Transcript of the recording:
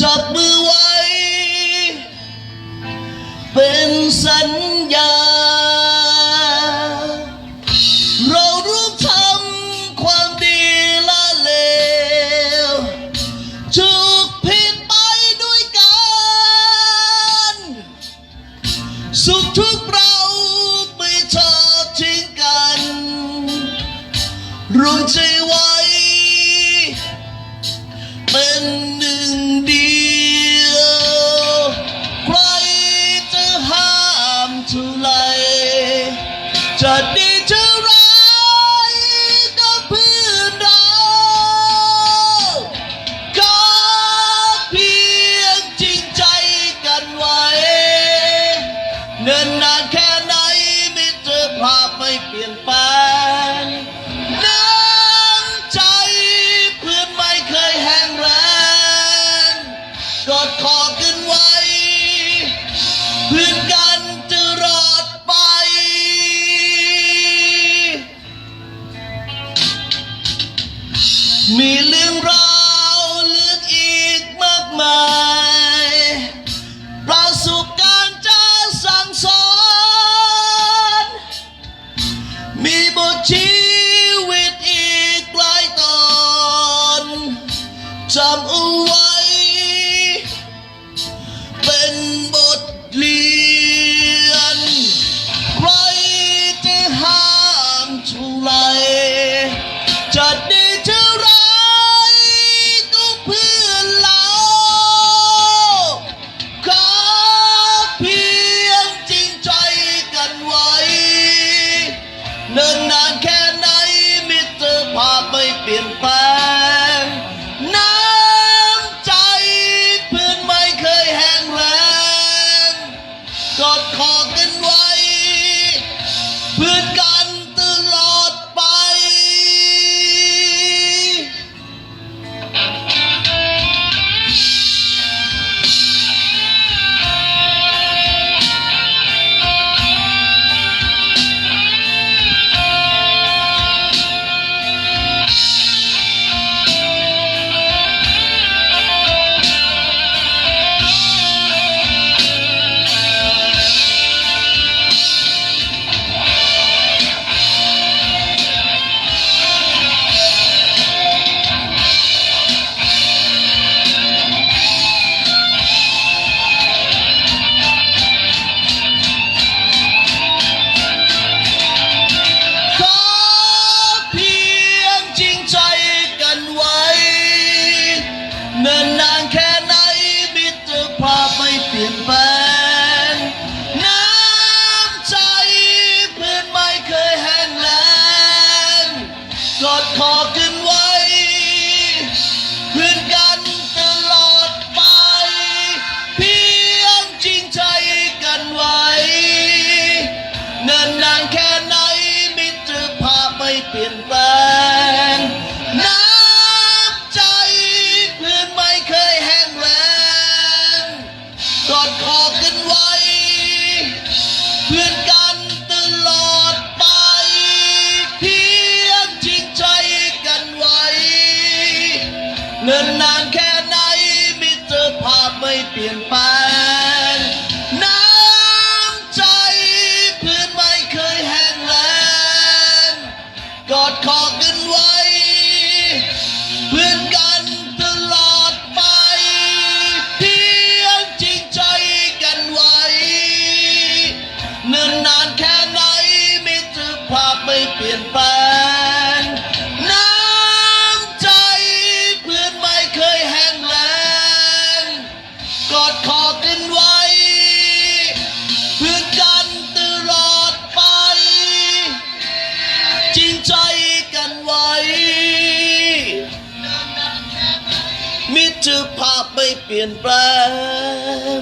จับมือไว้ เป็นสัญญา เราร่วมทำความดีละเลวถูกผิดไปด้วยกัน สุขทุกเราไม่ทอดทิ้งกัน รู้ใจว่า เปลี่ยนแปลงน้ำใจเพื่อนไม่เคยแห้งแรงกอดคอกันไว้เพื่อนกันจะรอดไป มีเรื่องราวลึกอีกมากมาย Mi mochila. night. เปลี่ยนแปลง